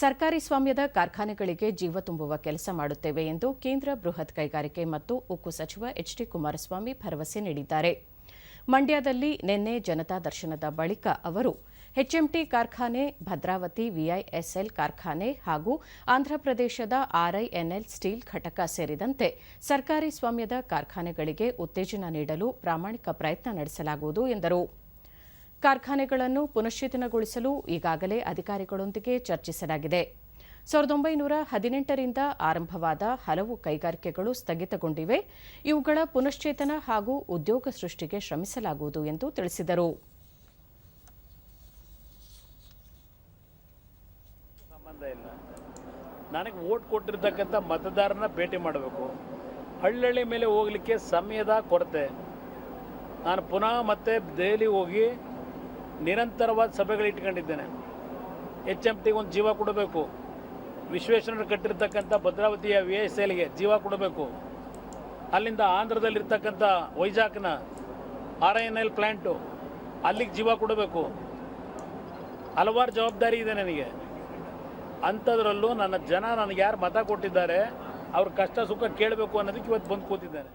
ಸರ್ಕಾರಿ ಸ್ವಾಮ್ಯದ ಕಾರ್ಖಾನೆಗಳಿಗೆ ಜೀವ ತುಂಬುವ ಕೆಲಸ ಮಾಡುತ್ತೇವೆ ಎಂದು ಕೇಂದ್ರ ಬೃಹತ್ ಕೈಗಾರಿಕೆ ಮತ್ತು ಉಕ್ಕು ಸಚಿವ ಎಚ್ ಡಿ ಕುಮಾರಸ್ವಾಮಿ ಭರವಸೆ ನೀಡಿದ್ದಾರೆ. ಮಂಡ್ಯದಲ್ಲಿ ನಿನ್ನೆ ಜನತಾ ದರ್ಶನದ ಬಳಿಕ ಅವರು ಎಚ್ಎಂಟಿ ಕಾರ್ಖಾನೆ, ಭದ್ರಾವತಿ ವಿಐಎಸ್ಎಲ್ ಕಾರ್ಖಾನೆ ಹಾಗೂ ಆಂಧ್ರಪ್ರದೇಶದ ಆರ್ಐಎನ್ಎಲ್ ಸ್ಟೀಲ್ ಘಟಕ ಸೇರಿದಂತೆ ಸರ್ಕಾರಿ ಸ್ವಾಮ್ಯದ ಕಾರ್ಖಾನೆಗಳಿಗೆ ಉತ್ತೇಜನ ನೀಡಲು ಪ್ರಾಮಾಣಿಕ ಪ್ರಯತ್ನ ನಡೆಸಲಾಗುವುದು ಎಂದರು. ಕಾರ್ಖಾನೆಗಳನ್ನು ಪುನಶ್ಚೇತನಗೊಳಿಸಲು ಈಗಾಗಲೇ ಅಧಿಕಾರಿಗಳೊಂದಿಗೆ ಚರ್ಚಿಸಲಾಗಿದೆ. ಸಾವಿರದ ಒಂಬೈನೂರ ಹದಿನೆಂಟರಿಂದ ಆರಂಭವಾದ ಹಲವು ಕೈಗಾರಿಕೆಗಳು ಸ್ಥಗಿತಗೊಂಡಿವೆ. ಇವುಗಳ ಪುನಶ್ಚೇತನ ಹಾಗೂ ಉದ್ಯೋಗ ಸೃಷ್ಟಿಗೆ ಶ್ರಮಿಸಲಾಗುವುದು ಎಂದು ತಿಳಿಸಿದರು. ನನಗೆ ಓಟ್ ಕೊಟ್ಟಿರ್ತಕ್ಕಂಥ ಮತದಾರನ ಭೇಟಿ ಮಾಡಬೇಕು. ಹಳ್ಳಿ ಮೇಲೆ ಹೋಗಲಿಕ್ಕೆ ಸಮಯದ ಕೊರತೆ. ನಾನು ಪುನಃ ಮತ್ತೆ ದೆಹಲಿ ಹೋಗಿ ನಿರಂತರವಾದ ಸಭೆಗಳು ಇಟ್ಕೊಂಡಿದ್ದೇನೆ. ಎಚ್ ಎಂ ಟಿಗೆ ಒಂದು ಜೀವ ಕೊಡಬೇಕು. ವಿಶ್ವೇಶ್ವರರು ಕಟ್ಟಿರ್ತಕ್ಕಂಥ ಭದ್ರಾವತಿಯ ವಿ ಎಸ್ ಎಲ್ಗೆ ಜೀವ ಕೊಡಬೇಕು. ಅಲ್ಲಿಂದ ಆಂಧ್ರದಲ್ಲಿರ್ತಕ್ಕಂಥ ವೈಜಾಗ್ನ ಆರ್ ಎನ್ ಎಲ್ ಪ್ಲ್ಯಾಂಟು ಅಲ್ಲಿಗೆ ಜೀವ ಕೊಡಬೇಕು. ಹಲವಾರು ಜವಾಬ್ದಾರಿ ಇದೆ ನನಗೆ. ಅಂಥದ್ರಲ್ಲೂ ನನ್ನ ಜನ ನನಗೆ ಯಾರು ಮತ ಕೊಟ್ಟಿದ್ದಾರೆ, ಅವ್ರ ಕಷ್ಟ ಸುಖ ಕೇಳಬೇಕು ಅನ್ನೋದಕ್ಕೆ ಇವತ್ತು ಬಂದು ಕೂತಿದ್ದೇನೆ.